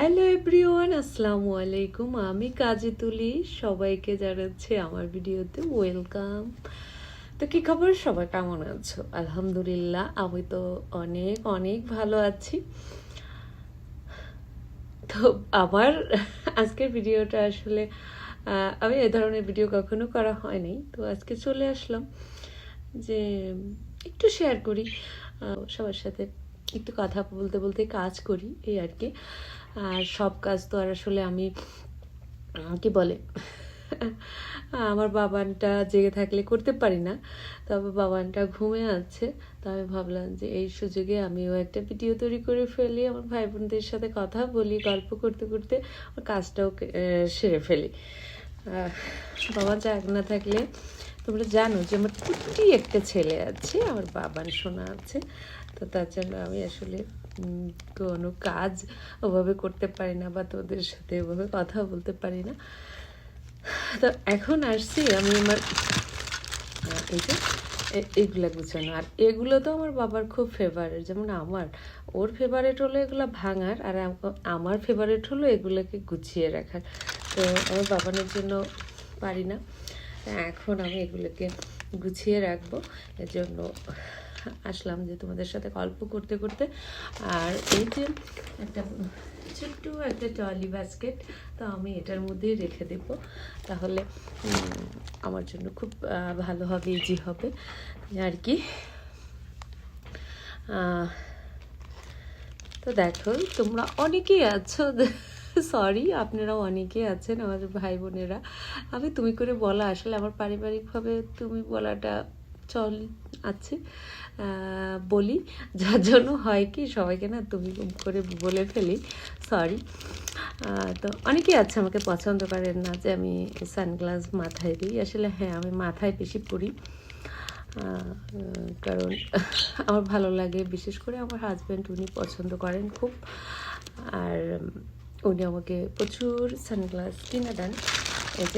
Hello everyone, আসসালামু আলাইকুম। আমি কাজে তুলি, সবাইকে জানাচ্ছি আমার ভিডিওতে ওয়েলকাম। তো কি খবর? সবাই কেমন আছো? আলহামদুলিল্লাহ, আমি তো অনেক অনেক ভালো আছি। তো আমার আজকের ভিডিওটা আসলে আমি এ ধরনের ভিডিও কখনো করা হয়নি। তো আজকে চলে আসলাম যে একটু শেয়ার করি। সবার সাথে একটু কথা বলতে বলতে কাজ করি, এই আর কি। আর সব কাজ তো আর আসলে আমি কি বলে? আমার বাবানটা জেগে থাকলে করতে পারি না। তবে বাবানটা ঘুমে আছে। তো আমি ভাবলাম যে এই সুযোগে আমিও একটা ভিডিও তৈরি করে ফেলি, আমার ভাই বোনদের সাথে কথা বলি, গল্প করতে করতে কাজটাও সেরে ফেলি। বাবা জাগ না থাকলে তোমরা জানো যে আমার টুটি একটা ছেলে আছে, আমার বাবার শোনা আছে। তো তার জন্য আমি আসলে কোনো কাজ ওভাবে করতে পারি না বা তোদের সাথে ওভাবে কথা বলতে পারি না। তো এখন আসছি আমি আমার এই যে এইগুলা গুছানো। আর এগুলো তো আমার বাবার খুব ফেভারেট যেমন আমার। ওর ফেভারেট হলো এগুলো ভাঙার আর আম- আমার ফেভারেট হলো এগুলোকে গুছিয়ে রাখার। তো আমার বাবানের জন্য পারি না। এখন আমি এগুলোকে গুছিয়ে রাখব। এর জন্য আসলাম যে তোমাদের সাথে গল্প করতে করতে। আর এই যে একটা ছোট্ট একটা ট্রলি বাস্কেট, তো আমি এটার মধ্যেই রেখে দেব। তাহলে আমার জন্য খুব ভালো হবে ইজি হবে। আর কি? তো দেখো, তোমরা অনেকেই আছো। সরি আপনারা অনেকেই আছেন আমার ভাই বোনেরা আমি তুমি করে বলা আসলে আমার পারিবারিকভাবে তুমি বলাটা চল আছে বলি। যার জন্য হয় কি সবাইকে না তুমি করে বলে ফেলি। সরি তো অনেকেই আছে আমাকে পছন্দ করেন না যে আমি সানগ্লাস মাথায় দিই। আসলে হ্যাঁ আমি মাথায় বেশি আহ, কারণ আমার ভালো লাগে বিশেষ করে আমার হাজব্যান্ড উনি পছন্দ করেন খুব। আর উনি আমাকে প্রচুর সানগ্লাস কিনে দেন। এই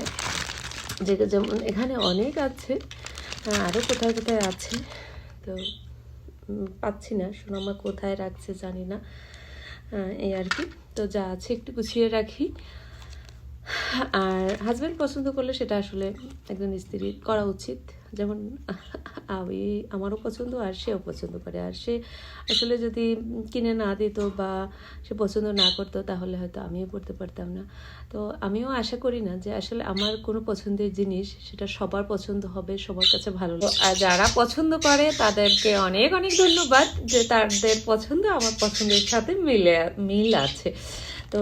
যে যেমন এখানে অনেক আছে আহ, আরও কোথায় কোথায় আছে তো পাচ্ছি না সোনামা কোথায় রাখছে জানি না আহ, এই আর কি। তো যা আছে একটু গুছিয়ে রাখি। আর হাজব্যান্ড পছন্দ করলে সেটা আসলে একজন স্ত্রীর করা উচিত। যেমন আমি আমারও পছন্দ আর সেও পছন্দ করে। আর সে আসলে যদি কিনে না দিত বা সে পছন্দ না করতো তাহলে হয়তো আমিও পড়তে পারতাম না। তো আমিও আশা করি না যে আসলে আমার কোনো পছন্দের জিনিস সেটা সবার পছন্দ হবে সবার কাছে ভালো আর যারা পছন্দ করে তাদেরকে অনেক অনেক ধন্যবাদ যে তাদের পছন্দ আমার পছন্দের সাথে মিলে মিল আছে। তো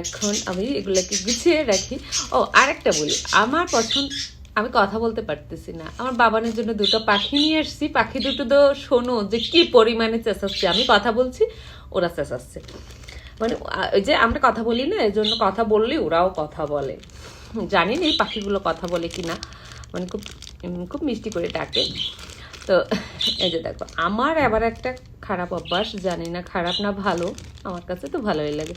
এখন আমি এগুলোকে গুছিয়ে রাখি। ও আরেকটা বলি। আমার পছন্দ আমি কথা বলতে পারতেছি না। আমার বাবানের জন্য দুটো পাখি নিয়ে এসেছি পাখি দুটো তো শোনো যে কি পরিমাণে চেঁচাচ্ছে। আমি কথা বলছি, ওরা চেঁচাচ্ছে। মানে ওই যে আমরা কথা বলি না, এই জন্য কথা বললে ওরাও কথা বলে। জানি না এই পাখিগুলো কথা বলে কি না। মানে খুব খুব মিষ্টি করে ডাকে। তো, এই যে দেখো, আমার আবার একটা খারাপ অভ্যাস। জানি না খারাপ না ভালো, আমার কাছে তো ভালোই লাগে।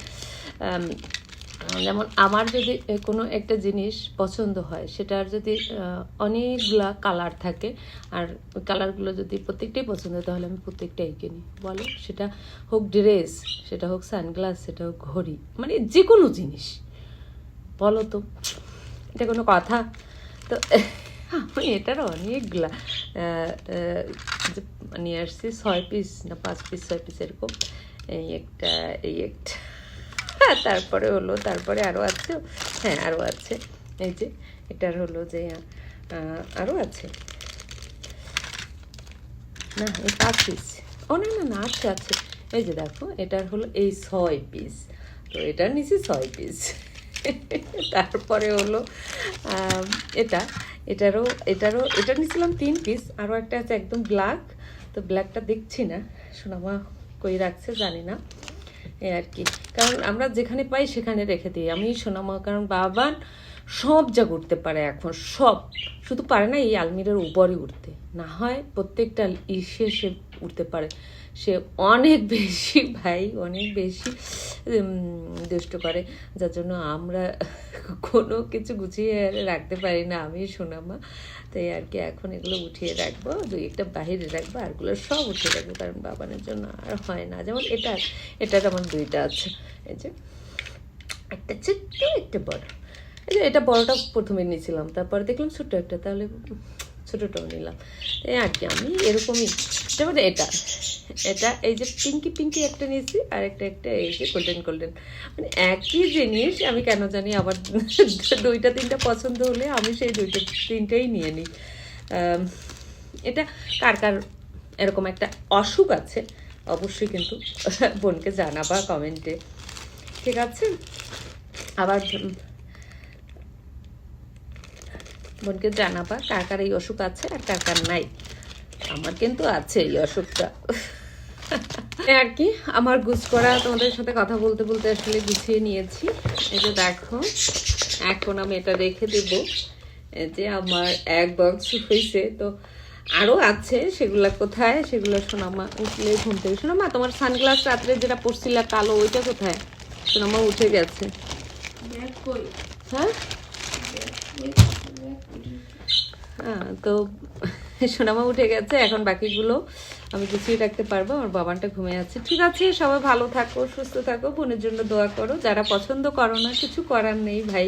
যেমন আমার যদি কোনো একটা জিনিস পছন্দ হয়, সেটার যদি অনেকগুলা কালার থাকে, আর কালারগুলো যদি প্রত্যেকটাই পছন্দ হয়, তাহলে আমি প্রত্যেকটাই কিনি। বলো, সেটা হোক ড্রেস, সেটা হোক সানগ্লাস, সেটা হোক ঘড়ি মানে যে কোনো জিনিস। বলো তো, এটা কোনো কথা? তো, আমি এটার অনেকগুলা নিয়ে আসছি, ছয় পিস না, পাঁচ পিস, ছয় পিস এরকম, এই একটা এই একটা। তারপরে হলো, তারপরে আরও আছে। হ্যাঁ আরও আছে। এই যে, এটার হলো যে আরও আছে। না, এই পাঁচ পিস ও, না না আছে আছে এই যে দেখো, এটার হলো এই ছয় পিস তো এটার নিচে ছয় পিস তারপরে হলো এটা, এটারও এটারও, এটা নিয়েছিলাম তিন পিস আরও একটা আছে একদম ব্ল্যাক তো ব্ল্যাকটা দেখছি না। সোনামা কই রাখছে জানি না। এই আর কি। কারণ আমরা যেখানে পাই সেখানে রেখে দিই। আমি সোনামা কারণ বাবান সব যা উঠতে পারে এখন, সব। শুধু পারে না, এই আলমিরার উপরে উঠতে। না হয় প্রত্যেকটা ইসে সে উঠতে পারে। সে অনেক বেশি, ভাই, অনেক বেশি দুষ্ট করে। যার জন্য আমরা কোনো কিছু গুছিয়ে রাখতে পারি না, আমি সোনামা। তাই আর কি এখন এগুলো উঠিয়ে রাখব, দুই একটা বাহিরে রাখব আরগুলো সব উঠিয়ে রাখব, কারণ বাবানের জন্য আর হয় না। যেমন এটা এটার আমার দুইটা আছে, এই যে, একটা ছোট্ট একটা বড়। এই যে এটা বড়টা প্রথমে নিয়েছিলাম তারপরে দেখলাম ছোট্ট একটা, তাহলে ছোটোটাও নিলাম। এই আর কি, আমি এরকমই, যেমন এটা এটা এই যে পিঙ্কি পিঙ্কি একটা নিয়েছি, আর একটা একটা এই যে গোল্ডেন গোল্ডেন মানে একই জিনিস, আমি কেন জানি আবার দুইটা তিনটা পছন্দ হলে আমি সেই দুইটা তিনটেই নিয়ে নিই। এটা কার কার এরকম একটা অসুখ আছে, অবশ্যই কিন্তু বোনকে জানাবা কমেন্টে। ঠিক আছে? আবার বোনকে জানাবা কার কার এই অসুখ আছে আর কার কার নাই। আমার কিন্তু আছে এই অসুখটা। আর কি আমার গুছ করা তোমাদের সাথে কথা বলতে বলতে আসলে গুছিয়ে নিয়েছি। এই যে দেখো এখন আমি এটা রেখে দেব। যে আমার এক বক্স হয়েছে তো আরও আছে সেগুলো কোথায়? সেগুলো সোনামা উঠলে ঘুম থেকে। সোনামা তোমার সানগ্লাস রাত্রে যেটা পড়ছিলা কালো ওইটা কোথায়? সোনামা উঠে গেছে। হ্যাঁ? তো সোনামা উঠে গেছে, এখন বাকিগুলো আমি কিছুই রাখতে পারব, আমার বাবানটা ঘুমে আছে। ঠিক আছে, সবাই ভালো থাকো, সুস্থ থাকো, বোনের জন্য দোয়া করো। যারা পছন্দ করো না, কিছু করার নেই ভাই।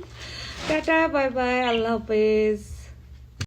টাটা, বাই বাই, আল্লাহ হাফেজ।